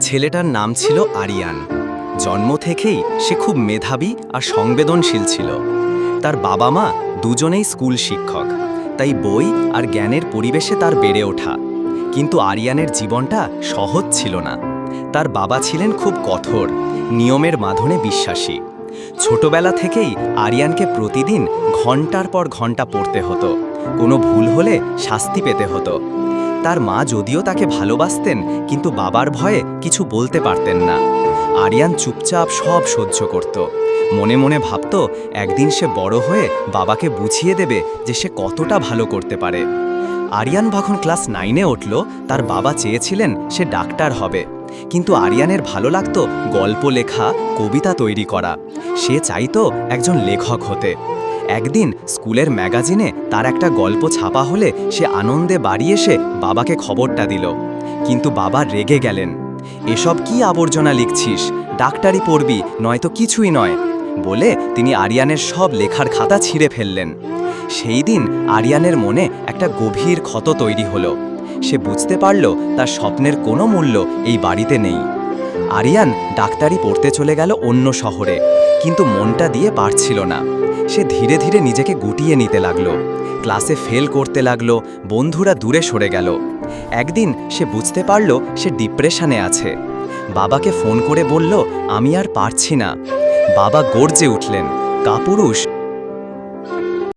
ছেলেটার নাম ছিল আরিয়ান। জন্ম থেকেই সে খুব মেধাবী আর সংবেদনশীল ছিল। তার বাবা মা দুজনেই স্কুল শিক্ষক, তাই বই আর জ্ঞানের পরিবেশে তার বেড়ে ওঠা। কিন্তু আরিয়ানের জীবনটা সহজ ছিল না। তার বাবা ছিলেন খুব কঠোর, নিয়মের মাধনে বিশ্বাসী। ছোটবেলা থেকেই আরিয়ানকে প্রতিদিন ঘণ্টার পর ঘণ্টা পড়তে হতো। কোনো ভুল হলে শাস্তি পেতে হতো। তার মা যদিও তাকে ভালোবাসতেন, কিন্তু বাবার ভয়ে কিছু বলতে পারতেন না। আরিয়ান চুপচাপ সব সহ্য করত। মনে মনে ভাবত, একদিন সে বড় হয়ে বাবাকে বুঝিয়ে দেবে যে সে কতটা ভালো করতে পারে। আরিয়ান যখন ক্লাস নাইনে উঠল, তার বাবা চেয়েছিলেন সে ডাক্তার হবে। কিন্তু আরিয়ানের ভালো লাগতো গল্প লেখা, কবিতা তৈরি করা। সে চাইতো একজন লেখক হতে। একদিন স্কুলের ম্যাগাজিনে তার একটা গল্প ছাপা হলে সে আনন্দে বাড়ি এসে বাবাকে খবরটা দিল। কিন্তু বাবা রেগে গেলেন। এসব কি আবর্জনা লিখছিস? ডাক্তারি পড়বি, নয়তো কিছুই নয়। বলে তিনি আরিয়ানের সব লেখার খাতা ছিঁড়ে ফেললেন। সেই দিন আরিয়ানের মনে একটা গভীর ক্ষত তৈরি হলো। সে বুঝতে পারল তার স্বপ্নের কোনো মূল্য এই বাড়িতে নেই। আরিয়ান ডাক্তারি পড়তে চলে গেল অন্য শহরে। কিন্তু মনটা দিয়ে পারছিল না। সে ধীরে ধীরে নিজেকে গুটিয়ে নিতে লাগল। ক্লাসে ফেল করতে লাগল, বন্ধুরা দূরে সরে গেল। একদিন সে বুঝতে পারল সে ডিপ্রেশনে আছে। বাবাকে ফোন করে বলল, আমি আর পারছি না। বাবা গর্জে উঠলেন, কাপুরুষ